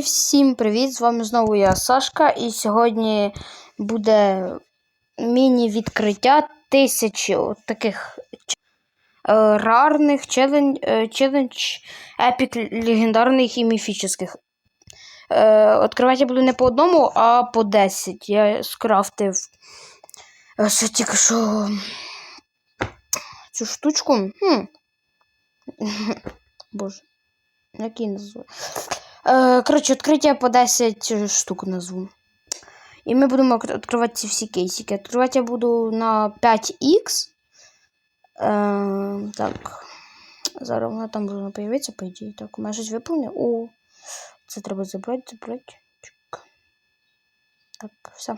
Всім привіт! З вами знову я Сашка, і сьогодні буде міні-відкриття тисячі таких е, рарних е, челендж епік легендарних і міфічних. Е, Відкривати я буду не по одному, а по 10. Я скрафтив е, тільки що цю штучку. Хм. Боже. Як її назву? Е, коротше, відкриття по 10 штук назву. І ми будемо відк- відкривати ці всі кейсики. Відкривати я буду на 5х. Е, так. Зараз вона там повинна появитися, по ідеї. Так, у мене щось виповнено. О, це треба забрати, забрати. Чик. Так, все.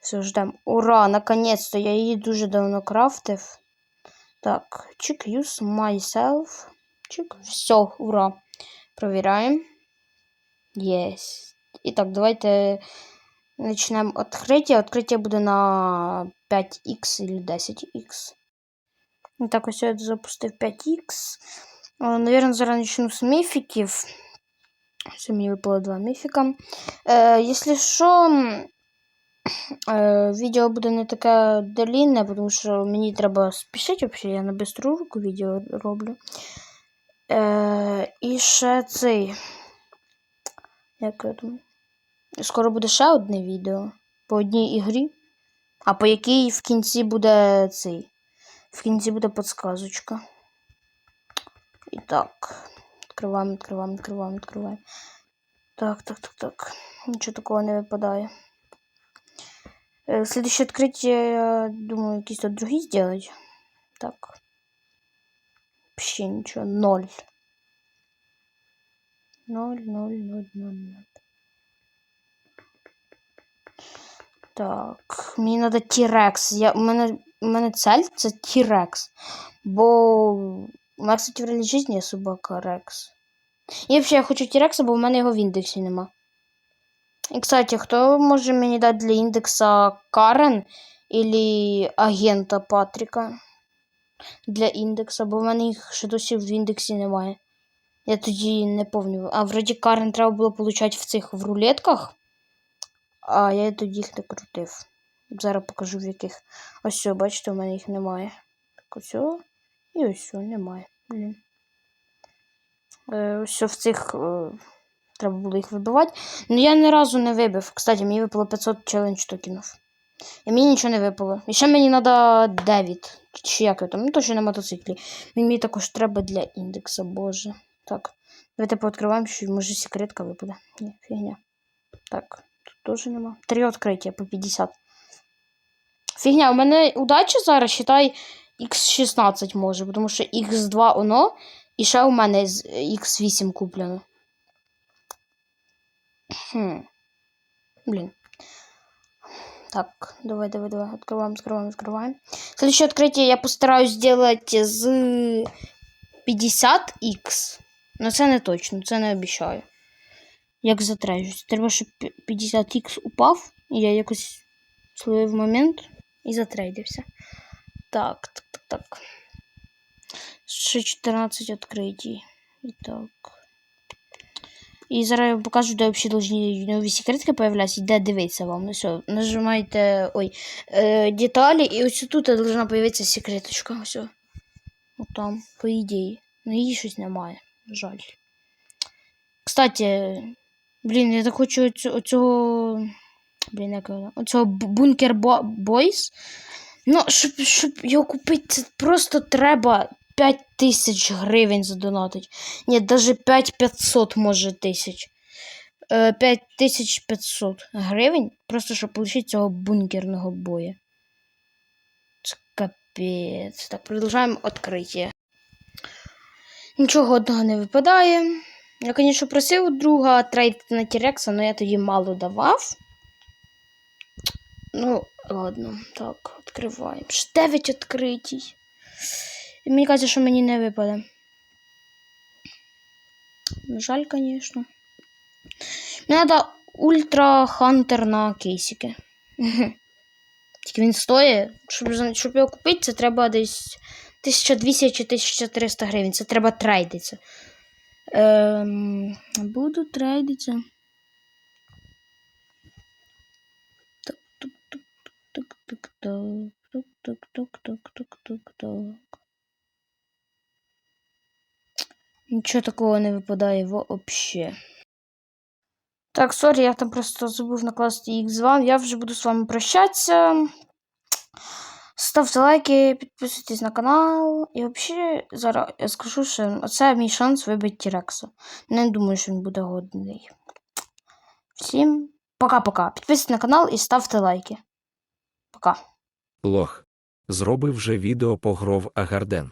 Все, ждемо. Ура! Наконець-то я її дуже давно крафтив. Так, чик, use myself. Чик. Все, ура. Провіряємо. Єсть. І так, давайте почнемо відкриття. Відкриття буде на 5х или 10х. І так, ось я запустив 5х. Наверное, зараз почну з міфіків. Все, мені випало два міфіка. Е, якщо що, м, е, відео буде не таке длинне, тому що мені треба спішити взагалі, я на бистру руку відео роблю. Е, і ще цей. Як я думаю? Скоро буде ще одне відео по одній ігрі. А по якій в кінці буде цей. В кінці буде подсказочка. І так. Відкриваємо, відкриваємо, відкриваємо, відкриваємо. Так, так, так, так. Нічого такого не випадає. Е, Слідуще відкриття, я думаю, якісь тут другі зробити. Так. Вообще нічого. Ноль. Ноль, ноль, ноль, ноль, ноль. Так, мені треба. Я, у, мене, у мене цель це T-Rex. Бо у мене, кстати, в реальній житті є собака Рекс. І взагалі я хочу T-Rex, бо в мене його в індексі нема. І, кстати, хто може мені дати для індекса Карен или агента Патріка? Для індекса, бо в мене їх ще досі в індексі немає. Я тоді не пам'ятаю. А вроді Карен треба було получати в цих в рулетках. А я тоді їх не крутив. Зараз покажу в яких. Ось все, бачите, у мене їх немає. Так ось. І ось все, немає. Блін. Е, ось все в цих. Е, треба було їх вибивати. Ну я ні разу не вибив. Кстати, мені випало 500 челендж токенів. І мені нічого не випало. І ще мені треба 9. Чи як я там? Ну, точно на мотоциклі. Мені також треба для індекса, боже. Так. Давайте пооткриваємо, що може секретка випаде. Ні, фігня. Так, тут теж нема. Три відкриття по 50. Фігня, у мене удача зараз, считай, X16 може, тому що X2 оно, і ще у мене з X8 куплено. Хм. Блін. Так, давай, давай, давай. Открываем, открываем, открываем. Следующее открытие я постараюсь сделать з 50х. Ну це не точно, це не обіцяю. Як затрежусь. Треба, щоб 50х упав, і я якось словив момент і затрейдився. Так, так, так, так. Ще 14 відкритій. І так. І зараз я покажу, де взагалі должні нові секретки появлятися, і де дивитися вам. Ну все, нажимаєте ой, е, деталі, і ось тут должна появитися секреточка. Ось. От там, по ідеї. Ну її щось немає. Жаль. Кстати, блін, я так хочу оцю- оцього. Блін, як його? Оцього бункер бойс. Ну, щоб, щоб його купити, це просто треба 5 тисяч гривень задонатити. Ні, даже 5500 може тисяч. Е, 5500 гривень, просто щоб отримати цього бункерного боя. Це капець. Так, продовжуємо відкриття. Нічого одного не випадає. Я, звісно, просив друга трейдити на Тірекса, але я тоді мало давав. Ну, ладно, так, відкриваємо. Ще 9 відкритій. І мені кажеться, що мені не випаде. Жаль, звісно. Мені треба ультра хантер на кейсики. Тільки він стоїть. Щоб, щоб його купити, це треба десь 1200 чи 1300 гривень. Це треба трейдитися. Ем, буду трейдитися. Так, так, так, так, так, так, так, так, так, так, так, так. Нічого такого не випадає вообще. Так, сорі, я там просто забув накласти X2. Я вже буду з вами прощатися. Ставте лайки, підписуйтесь на канал. І взагалі зараз я скажу, що це мій шанс вибити Тірекса. Не думаю, що він буде годний. Всім пока-пока. Підписуйтесь на канал і ставте лайки. Пока. Лох. Зробив вже відео по гров Агарден.